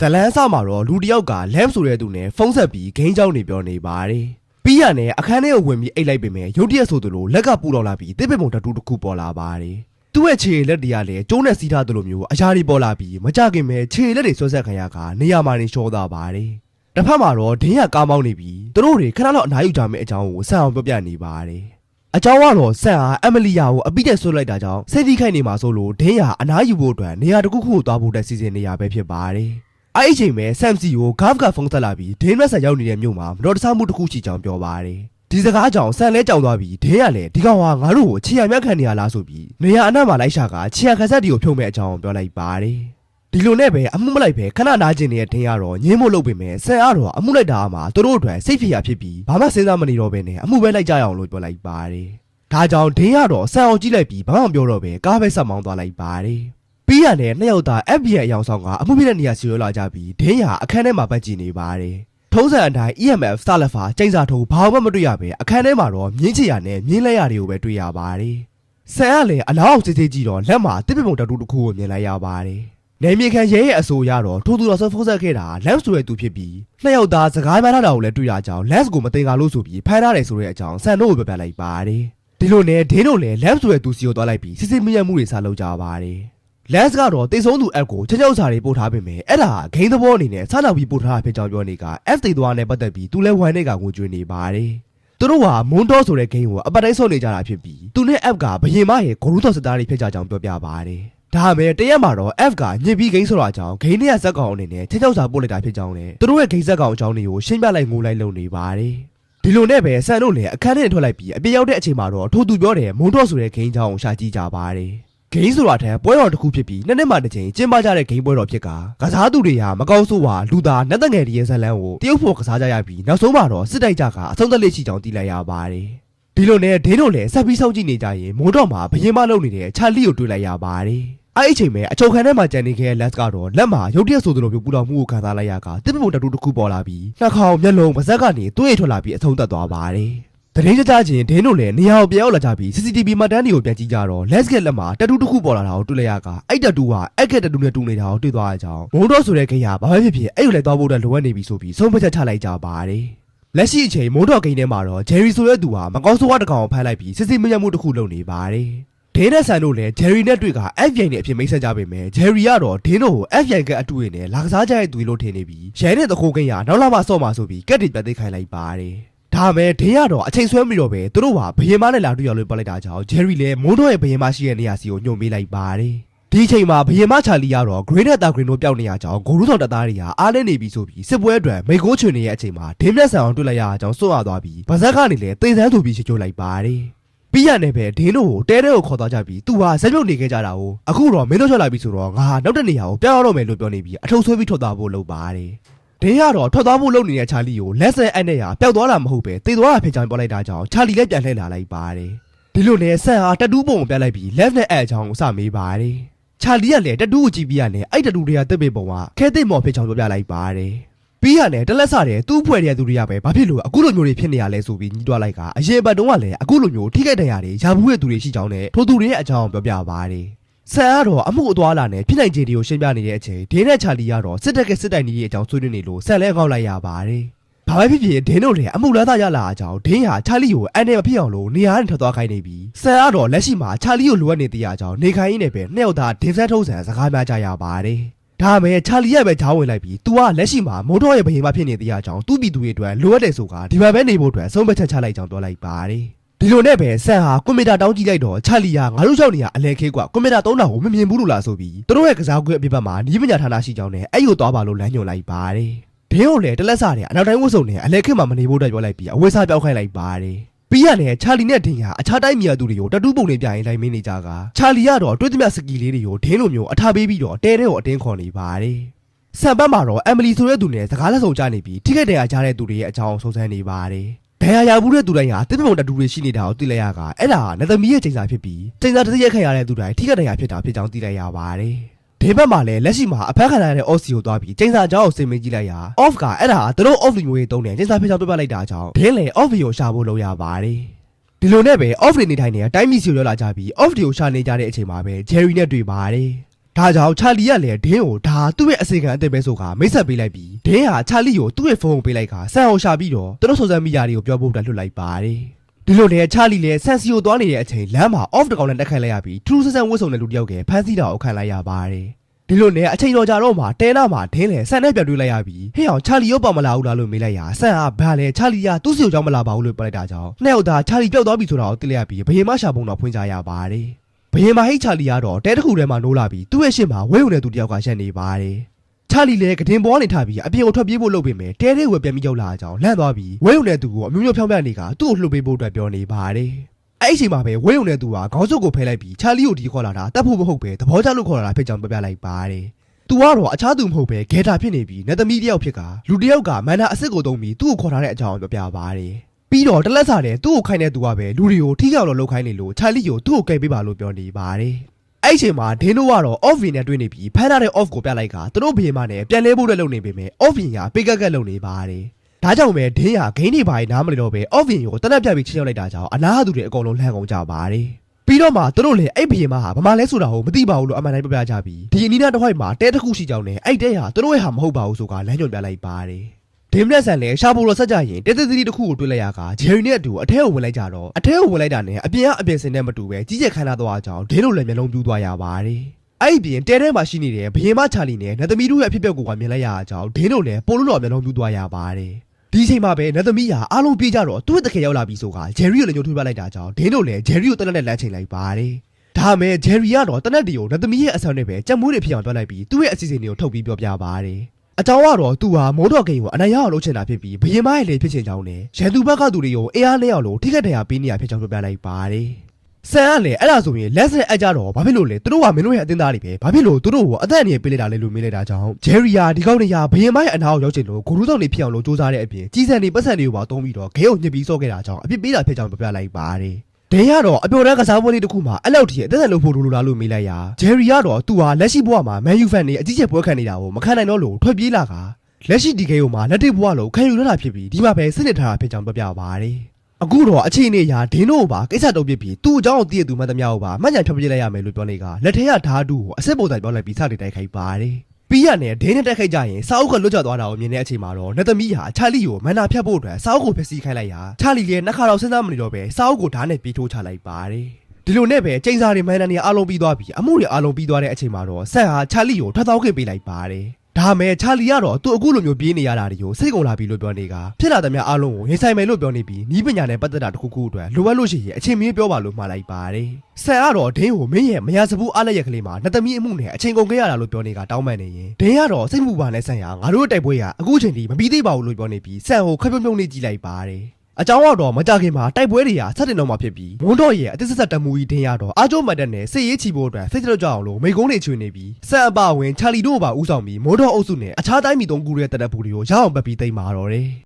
ဇလန်းအစမှာတော့လူတစ်ယောက်ကလမ်ဆိုတဲ့သူနဲ့ဖုန်းဆက်ပြီးဂိမ်းကြောင်းနေပြောနေပါတယ်ပြီးရနဲ့အခန်းထဲကိုဝင်ပြီးအိတ်လိုက်ပေမဲ့ရုတ်တရက်ဆိုသလိုလက်ကပူလောင်လာပြီးတစ်ပင်ပုံတတူးတစ်ခုပေါ်လာပါတယ်သူ့ရဲ့ခြေလက်တွေကလည်းကျိုးနဲ့စီးထားသလိုမျိုးအရာတွေပေါ်လာပြီးမကြခင်ပဲခြေလက်တွေဆွဲဆက်ခံရကနေရာမှာနေရှောသွားပါတယ်တစ်ဖက်မှာတော့ဒင်းရကားမောင်းနေပြီးသူတို့တွေခဏလောက်အနားယူကြမယ့်အကြောင်းကိုဆန်အောင်ပြောပြနေပါတယ်အကြောင်းကတော့ဆန်ဟာအမလီယာကိုအပိတက်ဆွလိုက်တာကြောင့်စိတ်ထိခိုက်နေမှာဆိုလို့ဒင်းယာအနားယူဖို့အတွက်နေရာတစ်ခုခုကိုသွားဖို့တက်စီစဉ်နေရပဲဖြစ်ပါတယ်။ အဲ့ဒီအချိန်မှာဆမ်စီကိုဂါဖ်ကဖုန်းဆက်လာပြီးဒင်းမက်ဆန်ရောက်နေတဲ့မြို့မှာမတော်တဆမှုတစ်ခုရှိကြောင်းပြောပါတယ်။ဒီစကားကြောင့်ဆန်လဲကြောင်သွားပြီးဒင်းရလည်းဒီကောင်ဟာငါတို့ကိုချီရမြတ်ခံနေရလားဆိုပြီးနေရာအနှံ့မှာလိုက်ရှာကချီရခက်ဆက်တီကိုဖြုံမဲ့အကြောင်းပြောလိုက်ပါတယ်။ဒီလိုနဲ့ပဲအမှုမလိုက်ပဲခဏနာကျင်နေတဲ့ထင်ရတော့ညင်းမို့လုပ်ပေမဲ့ဆန်အားတော့အမှုလိုက်တာမှာသူတို့အတွက်စိတ်ဖြစ်ရဖြစ်ပြီးဘာမှစဉ်းစားမနေတော့ဘဲနဲ့အမှုပဲလိုက်ကြရအောင်လို့ပြောလိုက်ပါတယ်။ဒါကြောင့်ဒင်းရတော့ဆန်အောင်ကြည့်လိုက်ပြီးဘာမှမပြောတော့ပဲကားပဲဆက်မောင်းသွားလိုက်ပါတယ်။ ပြီးရတဲ့နှစ်ယောက်သား FBI အယောင်ဆောင်ကအမှုဖြစ်တဲ့နေရာစီရောလာကြပြီးဒင်းရအခန်းထဲမှာပတ်ကြည့်နေပါတယ်။ထုံးစံအတိုင်း EMF စလက်ဖာကျိန်းစာထုံဘာမှမတွေ့ရပဲအခန်းထဲမှာတော့မြင်းချရနဲ့မြင်းလက်ရတွေကိုပဲတွေ့ရပါတယ်။ဆန်ကလည်းအလောင်းစစ်စစ်ကြည့်တော့လက်မှာတစ်ပင်ပုံတတူတစ်ခုကိုမြင်လိုက်ရပါတယ်။နေမြေခံရဲရဲ့အဆိုအရတော့ထိုးသူတော်ဆက်ဖုံးဆက်ခဲ့တာလမ်ဆိုတဲ့သူဖြစ်ပြီးနှစ်ယောက်သားစကားများလာတာကိုလည်းတွေ့ရကြောင်းလက်ကိုမတင်ကားလို့ဆိုပြီးဖမ်းထားတယ်ဆိုတဲ့အကြောင်းဆန်တို့ကိုပြပြလိုက်ပါတယ်။ဒီလိုနဲ့ဒင်းတို့လည်းလမ်ဆိုတဲ့သူစီကိုသွားလိုက်ပြီးစစ်စစ်မြင့်မှုတွေစလုပ်ကြပါတယ်။ လန်စ်ကတော့တိတ်ဆုံးသူ app ကိုချက်ချက်ဥစားတွေပို့ထားပေမဲ့အဲ့ဒါဂိမ်းသဘောအနေနဲ့စနောက်ပြီးပို့ထားတာဖြစ်ကြောင်းပြောနေက F သိသွားနဲ့ပတ်သက်ပြီးသူလဲဝိုင်းနေကငိုကြွေးနေပါတယ်။သူတို့ဟာမွန်တော့ဆိုတဲ့ဂိမ်းကိုအပတ်တိုင်းဆော့နေကြတာဖြစ်ပြီးသူနဲ့ app ကဘယင်မရဲ့ဂိုရူးတော်စတားတွေဖြစ်ကြကြောင်းပြောပြပါတယ်။ဒါပေမဲ့တရက်မှာတော့ F ကညစ်ပြီးဂိမ်းဆိုတာကြောင့်ဂိမ်းနဲ့ဇက်ကောင်အနေနဲ့ချက်ချက်ဥစားပို့လိုက်တာဖြစ်ကြောင်းနဲ့သူတို့ရဲ့ဂိမ်းဇက်ကောင်အကြောင်းတွေကိုရှင်းပြလိုက်ငိုလိုက်လုပ်နေပါတယ်။ဒီလိုနဲ့ပဲဆန်တို့လည်းအခန်းထဲထွက်လိုက်ပြီးအပြေရောက်တဲ့အချိန်မှာတော့ထိုးသူပြောတယ်မုံတော့ဆိုတဲ့ဂိမ်းချောင်းကိုရှာကြည့်ကြပါတယ် ဂိမ်းဆိုတာထက်ပွဲတော်တစ်ခုဖြစ်ပြီးနှစ်နှစ်မှတစ်ချိန်ကျင်းပကြတဲ့ဂိမ်းပွဲတော်ဖြစ်ကကစားသူတွေဟာမကောင်းဆိုးဝါလူသားနတ်သက်ငယ်တွေရဲ့ဇက်လန်းကိုတရုတ်ဖို့ကစားကြရပြီးနောက်ဆုံးမှာတော့စစ်တိုက်ကြကအဆုံးသက်လက်ရှိကြောင်းသိလိုက်ရပါတယ်ဒီလိုနဲ့ဒင်းတို့လည်းဆက်ပြီးစောင့်ကြည့်နေကြရင်မိုးတော်မှာဘရင်မလုပ်နေတဲ့ချာလီကိုတွေ့လိုက်ရပါတယ်အဲ့ဒီအချိန်မှာအချုပ်ခန်းထဲမှာကြံနေခဲ့တဲ့လက်စ်ကတော့လက်မှာရုတ်တရက်ဆိုသလိုမျိုးပူလောင်မှုကိုခံစားလိုက်ရကတစ်ပပုံတတူတစ်ခုပေါ်လာပြီးနှာခေါင်းမျက်လုံးပါးစပ်ကနေသွေးရထွက်လာပြီးအဆုံးသက်သွားပါတယ် တရင်ကြကြချင်းဒင်းတို့လည်းနေရာကိုပြောင်းလာကြပြီး CCTV မှတ်တမ်းတွေကိုပြန်ကြည့်ကြတော့ let's get လက်မှာတတူတစ်ခုပေါ်လာတာကိုတွေ့လိုက်ရကအဲ့တတူကအဲ့ကက်တတူနဲ့တူနေတာကိုတွေ့သွားရကြောင်းမုံတော့ဆိုတဲ့ခင်ဗျာဘာပဲဖြစ်ဖြစ်အဲ့ကိုလည်းသွားဖို့အတွက်လိုအပ်နေပြီဆိုပြီးဆုံးဖြတ်ချက်ချလိုက်ကြပါတယ်လက်ရှိအချိန်မုံတော့ဂိမ်းထဲမှာတော့ဂျယ်ရီဆိုတဲ့သူဟာမကောင်းဆိုးဝါးတစ်ကောင်ကိုဖမ်းလိုက်ပြီးစစ်စစ်မရမှုတစ်ခုလုပ်နေပါတယ်ဒင်းနဲ့ဆန်တို့လည်းဂျယ်ရီနဲ့တွေ့က FBI နဲ့အဖြစ်မိတ်ဆက်ကြပေမဲ့ဂျယ်ရီကတော့ဒင်းတို့ကို FBI ကအတူရင်းနဲ့လာကစားကြတဲ့သူတွေလို့ထင်နေပြီးရဲတဲ့သခိုးကိန်းကနောက်လာမှဆော့မှာဆိုပြီးကက်တွေပြတ်သိမ်းခိုင်းလိုက်ပါတယ် ဒါမဲ့ဒင်းရတော့အချိန်ဆွဲပြီးတော့ပဲသူတို့ဟာဘယင်မနဲ့လာတွေ့ရလို့ပတ်လိုက်တာကြောင့်ဂျယ်ရီလည်းမိုးတော့ရဲ့ဘယင်မရှိတဲ့နေရာစီကိုညှို့မေးလိုက်ပါတယ်ဒီအချိန်မှာဘယင်မချာလီကတော့ Green နဲ့ Dark Green တို့ပျောက်နေရကြောင်းဂိုရူးဆောင်တပ်သားတွေဟာအားလဲနေပြီဆိုပြီးစစ်ပွဲအတွက်မိကိုးချွေနေရဲ့အချိန်မှာဒင်းလက်ဆန်အောင်တွေ့လိုက်ရကြောင်းစွန့်ရသွားပြီးဗဇက်ကနေလည်းတေးစမ်းသူပြီးချချိုးလိုက်ပါတယ်ပြီးရနေပဲဒင်းတို့ကိုတဲတဲကိုခေါ်သွားကြပြီးသူဟာဇက်မြုပ်နေခဲ့ကြတာကိုအခုတော့မင်းတို့ထွက်လာပြီဆိုတော့ငါဟာနောက်တဲ့နေရာကိုပြောင်းရတော့မယ်လို့ပြောနေပြီးအထုပ်ဆွဲပြီးထွက်သွားဖို့လုပ်ပါတယ် ဒင်းကတော့ထွက်သွားဖို့လုပ်နေတဲ့ချာလီကိုလက်ဆန်အပ်နဲ့ဟာပျောက်သွားတာမဟုတ်ပဲတေသွားတာဖြစ်ကြောင်းပြောလိုက်တာကြောင့်ချာလီလည်းပြန်လှည့်လာလိုက်ပါတယ်ဒီလိုနဲ့ဆန်ဟာတတူးပုံကိုပြလိုက်ပြီး left နဲ့အဲ့အကြောင်းကိုစမေးပါတယ်ချာလီကလည်းတတူးကိုကြည့်ပြီးရတယ်အဲ့တတူးတွေကတက်ပေပုံကခဲသိမော်ဖြစ်ကြောင်းပြောပြလိုက်ပါတယ်ပြီးရတယ်တလက်ဆတဲ့သူ့ဖွဲ့တဲ့သူတွေကပဲဘာဖြစ်လို့အခုလိုမျိုးတွေဖြစ်နေရလဲဆိုပြီးညီးတွားလိုက်ကအရင်ဘက်တုန်းကလည်းအခုလိုမျိုးထိခိုက်တဲ့ရတွေရာဘူးရဲ့သူတွေရှိကြောင်းနဲ့ထိုသူတွေရဲ့အကြောင်းကိုပြောပြပါတယ် ဆန်ကတော့အမှုအသွားလာနဲ့ဖြစ်နိုင်ခြေတွေကိုရှင်းပြနေတဲ့အချိန်ဒင်းနဲ့ချာလီကတော့စစ်တပ်ကစစ်တိုင်ကြီးရဲ့အကြောင်းဆွေးနွေးနေလို့ဆန်လဲကောက်လိုက်ရပါတယ်။ဘာပဲဖြစ်ဖြစ်ဒင်းတို့လည်းအမှုလားသားရလာအကြောင်းဒင်းဟာချာလီကိုအန်တယ်မဖြစ်အောင်လို့နေရာနဲ့ထွက်သွားခိုင်းနေပြီးဆန်ကတော့လက်ရှိမှာချာလီကိုလိုအပ်နေတဲ့အကြောင်းနေခိုင်းရင်းနဲ့ပဲနှစ်ယောက်သားဒင်းဆက်ထုံးစံစကားများကြရပါတယ်။ဒါမဲ့ချာလီရဲ့ပဲဂျားဝင်လိုက်ပြီး तू ကလက်ရှိမှာမိုးတော်ရဲ့ဘယင်မဖြစ်နေတဲ့အကြောင်းသူ့ပြည်သူတွေအတွက်လိုအပ်တယ်ဆိုကဒီမှာပဲနေဖို့အတွက်ဆုံးဖြတ်ချက်ချလိုက်ကြောင်းပြောလိုက်ပါတယ်။ ဒီလိုနဲ့ပဲဆန်ဟာကွန်ပျူတာတောင်းကြည့်လိုက်တော့ချာလီယာငါတို့ရောက်နေရအလဲခဲကွာကွန်ပျူတာသုံးတာကိုမမြင်ဘူးလို့လားဆိုပြီးသူတို့ရဲ့ကစားကွင်းအပြစ်ဘက်မှာနီးပညာဌာနရှိကြောင်းနဲ့အဲ့ကိုသွားပါလို့လမ်းညွှန်လိုက်ပါတယ်ဒင်းကိုလည်းတလက်စားတဲ့အနောက်တိုင်းဝတ်စုံနဲ့အလဲခဲမှာမနေဖို့အတွက်ပြောလိုက်ပြီးအဝဲစားပြောင်းခိုင်းလိုက်ပါတယ်ပြီးရနဲ့ချာလီနဲ့ဒင်းဟာအခြားတိုင်းမြေသူတွေကိုတတူးပုံနဲ့ပြရင်လိုက်မင်းနေကြကချာလီကတော့တွေ့သမျှစကီလေးတွေကိုဒင်းလိုမျိုးအထားပေးပြီးတော့တဲတဲကိုအတင်းခေါ်နေပါတယ်ဆန်ဘတ်မှာတော့အမ်မလီဆိုတဲ့သူနဲ့စကားလက်ဆောင်ကြနေပြီးထိခိုက်တရားကြားတဲ့သူတွေရဲ့အကြောင်းစုံစမ်းနေပါတယ် ဒဏ်ရာရဘူးတဲ့သူတိုင်းဟာတစ်ပုံတတူတွေရှိနေတာကိုသိလိုက်ရကအဲ့ဒါကနသမီးရဲ့ချိန်စာဖြစ်ပြီးချိန်စာတစ်ရက်ခက်ရတဲ့သူတိုင်းထိခိုက်ဒဏ်ရာဖြစ်တာဖြစ်ကြောင်းသိလိုက်ရပါတယ်။ဒီဘက်မှာလည်းလက်ရှိမှာအဖက်ခံရတဲ့ off စီကိုသွားပြီးချိန်စာအကြောင်းကိုစင်မင်းကြည့်လိုက်ရ off ကအဲ့ဒါကသူတို့ off လူမျိုးရေးတုံးတယ်ချိန်စာဖြစ်ကြောင်းပြပလိုက်တာကြောင့်ဒင်းလေ off ကိုရှာဖို့လုပ်ရပါတယ်။ဒီလိုနဲ့ပဲ off နေထိုင်နေတဲ့အတိုင်းမီစီကိုရောက်လာကြပြီး off တွေကိုရှာနေကြတဲ့အချိန်မှာပဲ Jerry နဲ့တွေ့ပါတယ်။ ဒါကြောင့်ချာလီကလည်းဒင်းကိုဒါသူ့ရဲ့အစီအကံအသက်ပဲဆိုကမိတ်ဆက်ပေးလိုက်ပြီးဒင်းဟာချာလီကိုသူ့ရဲ့ဖုန်းကိုပေးလိုက်ကဆန်အောင်ရှာပြီးတော့သူတို့ဆိုရှယ်မီဒီယာတွေကိုပြောဖို့အတွက်လွှတ်လိုက်ပါတယ်ဒီလိုနဲ့ချာလီလည်းဆန်စီကိုသွားနေတဲ့အချိန်လမ်းမှာ off တကောင်နဲ့တက်ခိုင်းလိုက်ရပြီးထူးထူးဆန်းဆန်းဝတ်စုံတဲ့လူတစ်ယောက်ကဖမ်းဆီးတာကိုခံလိုက်ရပါတယ်ဒီလိုနဲ့အချိန်တော်ကြာတော့မှတဲနာမှာဒင်းလေဆန်နဲ့ပြတ်တွေးလိုက်ရပြီးဟဲ့အောင်ချာလီရောပါမလာဘူးလားလို့မေးလိုက်ရဆန်ကဘာလဲချာလီကသူ့စီကိုကြောင်းမလာပါဘူးလို့ပြောလိုက်တာကြောင့်နှစ်ယောက်သားချာလီပျောက်သွားပြီဆိုတာကိုသိလိုက်ရပြီးဘယင်မရှာပုံတော့ဖွင့်ကြရပါတယ် ဘယင်မဟိတ်ချာလီကတော့တဲတစ်ခုထဲမှာနိုးလာပြီးသူ့ရဲ့ရှေ့မှာဝဲုံတဲ့သူတစ်ယောက်ကရက်နေပါတယ်ချာလီလည်းကတင်ပေါ်နေထပြီးအပြင်ကိုထွက်ပြေးဖို့လုပ်ပေမဲ့တဲတဲ့ဝယ်ပြန်ပြီးရောက်လာအောင်လန့်သွားပြီးဝဲုံတဲ့သူကိုအမျိုးမျိုးဖြောင်းပြနေကသူ့ကိုလှုပ်ပေးဖို့အတွက်ပြောနေပါတယ်အဲ့ဒီအချိန်မှာပဲဝဲုံတဲ့သူကခေါင်းစုပ်ကိုဖဲလိုက်ပြီးချာလီကိုဒီခေါ်လာတာတတ်ဖို့မဟုတ်ပဲသဘောကျလို့ခေါ်လာတာဖြစ်ကြောင်းပြပြလိုက်ပါတယ်။ तू ကတော့အခြားသူမဟုတ်ပဲဂဲတာဖြစ်နေပြီးနတ်သမီးတယောက်ဖြစ်ကလူတယောက်ကမန္တာအစ်စ်ကိုတုံးပြီးသူ့ကိုခေါ်ထားတဲ့အကြောင်းကိုပြောပြပါတယ်။ ပြီးတော့တလက်စားတဲ့သူ့ကိုခိုင်းတဲ့သူကပဲလူတွေကိုထိကြောက်လို့လှုပ်ခိုင်းနေလို့ချာလီကိုသူ့ကိုကယ်ပေးပါလို့ပြောနေပါတယ်။အဲ့ဒီအချိန်မှာဒင်းတို့ကတော့ off win နဲ့တွေ့နေပြီးဖမ်းထားတဲ့ off ကိုပြလိုက်ကသူတို့ဘေးမနဲ့ပြန်လဲဖို့အတွက်လုပ်နေပေမဲ့ off win ကပိတ်ကက်ကက်လုပ်နေပါတယ်။ဒါကြောင့်ပဲဒင်းရဂိမ်းတွေပါရင်နားမလည်တော့ပဲ off win ကိုတနက်ပြပြီးချင်းရောက်လိုက်တာကြောင့်အနားသူတွေအကုန်လုံးလှမ်းကုန်ကြပါတယ်။ပြီးတော့မှသူတို့လည်းအဲ့ဘီရင်မဟာဗမာလဲဆိုတာကိုမသိပါဘူးလို့အမှန်တိုင်းပြပြကြပြီးဒီအနီးနားတစ်ဝိုက်မှာတဲတစ်ခုရှိကြောင်းနဲ့အဲ့တဲဟာသူတို့ရဲ့ဟာမဟုတ်ပါဘူးဆိုကလမ်းညွှန်ပြလိုက်ပါတယ် ဒင်းလက်ဆန်လည်းရှာဖို့တော့ဆက်ကြရင်တဲတဲသီးတစ်ခုကိုတွေ့လိုက်ရကဂျယ်ရီနဲ့အတူအထဲကိုဝင်လိုက်ကြတော့အထဲကိုဝင်လိုက်တာနဲ့အပြင်ကအပြင်စင်နဲ့မတူပဲကြီးကျယ်ခမ်းနားသွားအောင်ဒင်းတို့လည်းမျက်လုံးပြူးသွားရပါတယ်အဲ့ဒီပြင်တဲထဲမှာရှိနေတဲ့ဘယင်မချာလီနဲ့နတ်သမီးတို့ရဲ့အဖြစ်အပျက်ကိုကမြင်လိုက်ရအောင်ဒင်းတို့လည်းပိုလို့တော့မျက်လုံးပြူးသွားရပါတယ်ဒီအချိန်မှာပဲနတ်သမီးဟာအားလုံးပြေးကြတော့သူ့ရဲ့တခင်ရောက်လာပြီးဆိုကဂျယ်ရီကိုလည်းညှို့ထွေးပြလိုက်တာကြောင့်ဒင်းတို့လည်းဂျယ်ရီကိုတက်လက်နဲ့လမ်းချိန်လိုက်ပါတယ်ဒါမဲ့ဂျယ်ရီကတော့တနက်တီကိုနတ်သမီးရဲ့အဆံနဲ့ပဲကြက်မိုးတွေဖြစ်အောင်တွက်လိုက်ပြီးသူ့ရဲ့အစီအစဉ်တွေကိုထုတ်ပြီးပြောပြပါတယ် အကြောင်းကတော့သူဟာမိုးတော်ကိန်းကိုအနိုင်ရအောင်လုပ်ချင်တာဖြစ်ပြီးဘရင်မရဲ့လေဖြစ်ချင်ကြောင်းနဲ့ရန်သူဘက်ကသူတွေကိုအေးအားလဲအောင်လို့ထိခိုက်တရားပေးနေရဖြစ်ကြောင်းပြောပြလိုက်ပါတယ်ဆန်ကလည်းအဲ့ဒါဆိုရင်လက်စနဲ့အကြတော့ဘာဖြစ်လို့လဲသူတို့ကမင်းတို့ရဲ့အတင်းသားတွေပဲဘာဖြစ်လို့သူတို့ကိုအသက်အန္တရာယ်ပေးလိုက်တာလဲလို့မေးလိုက်တာကြောင့်ဂျယ်ရီယာဒီကောက်နေရဘရင်မရဲ့အနာကိုရောက်ချင်လို့ဂိုရူဆောင်နေဖြစ်အောင်လို့စူးစမ်းတဲ့အပြင်ကြီးစံနေပတ်စံတွေကိုပါတုံးပြီးတော့ဂဲကိုညှစ်ပြီးစော့ခဲ့တာကြောင့်အပြစ်ပေးတာဖြစ်ကြောင်းပြောပြလိုက်ပါတယ် ဒဲရတော့အပျော်တန်းကစားပွဲလေးတစ်ခုမှာအဲ့လောက်ထိအသက်သက်လို့ဖို့လိုလားလို့မေးလိုက်ရဂျယ်ရီကတော့သူဟာလက်ရှိဘဝမှာမန်ယူဖန်နေအကြီးကျယ်ပွဲခံနေတာကိုမခံနိုင်တော့လို့ထွက်ပြေးလာကလက်ရှိဒီကေကိုမှာလက်တစ်ဘဝလို့ခံယူရတာဖြစ်ပြီးဒီမှာပဲစစ်နေထားတာဖြစ်ကြောင်းပြောပြပါတယ်အခုတော့အခြေအနေအရာဒင်းတို့ကိုပါကိစ္စတုံးပြပြီးသူ့အကြောင်းကိုတည့်ရသူမှတ်သမျှကိုပါမှတ်ညာဖြတ်ပြလိုက်ရမယ်လို့ပြောနေကလက်ထဲကဓာတ်တူကိုအစစ်ပုံစံပြောလိုက်ပြီးစတင်တိုက်ခိုက်ပါတယ် ပြီးရနဲ့ဒင်းနဲ့တက်ခိုက်ကြရင်စာအုပ်ကလွတ်ကျသွားတာကိုမြင်တဲ့အချိန်မှာတော့နတ်သမီးဟာချာလီကိုမန္နာဖြတ်ဖို့အတွက်စာအုပ်ကိုဖျက်ဆီးခိုင်းလိုက်ရာချာလီလည်းနှစ်ခါတော့စဉ်းစားမနေတော့ပဲစာအုပ်ကိုဓာတ်နဲ့ပြေးထိုးချလိုက်ပါတယ်ဒီလိုနဲ့ပဲကျင်းစာတွေမန္နာတွေအားလုံးပြီးသွားပြီးအမှုတွေအားလုံးပြီးသွားတဲ့အချိန်မှာတော့ဆက်ဟာချာလီကိုထွက်သွားခွင့်ပေးလိုက်ပါတယ် ဒါမဲ့ချာလီကတော့သူအခုလိုမျိုးပြေးနေရတာတွေကိုစိတ်ကုန်လာပြီလို့ပြောနေကဖြစ်လာတဲ့များအားလုံးကိုရင်ဆိုင်မယ်လို့ပြောနေပြီးနီးပညာနဲ့ပတ်သက်တာတစ်ခုခုအတွက်လိုအပ်လို့ရှိရင်အချိန်မင်းပြောပါလို့မှားလိုက်ပါတယ်ဆန်ကတော့ဒင်းကိုမင်းရဲ့မရစဘူးအားလက်ရက်ကလေးမှာနှစ်သမီးအမှုနဲ့အချိန်ကုန်ခဲ့ရတာလို့ပြောနေကတောင်းပန်နေရင်ဒင်းကတော့စိတ်မှုပါနဲ့ဆန်ရငါတို့ရဲ့တိုက်ပွဲကအခုချိန်ထိမပြီးသေးပါဘူးလို့ပြောနေပြီးဆန်ကိုခက်ပြုံးပြုံးလေးကြည့်လိုက်ပါတယ် အကြောင်းကတော့မကြခင်မှာတိုက်ပွဲတွေကဆက်တင်တော့မှာဖြစ်ပြီးမွန်းတော့ရဲ့အသစ်ဆက်ဆက်တမူကြီးတင်းရတော့အာကျိုးမတ်တက်နဲ့စစ်ရေးချီဖို့အတွက်စိတ်ကြကြအောင်လို့မိကုန်းတွေချွေနေပြီးဆက်အပဝင်ချာလီတို့ပါဥဆောင်ပြီးမိုးတော့အုပ်စုနဲ့အခြားတိုင်းမီသုံးကူရဲ့တက်တက်ဘူးတွေကိုရအောင်ပတ်ပြီးတိတ်မာတော့တယ်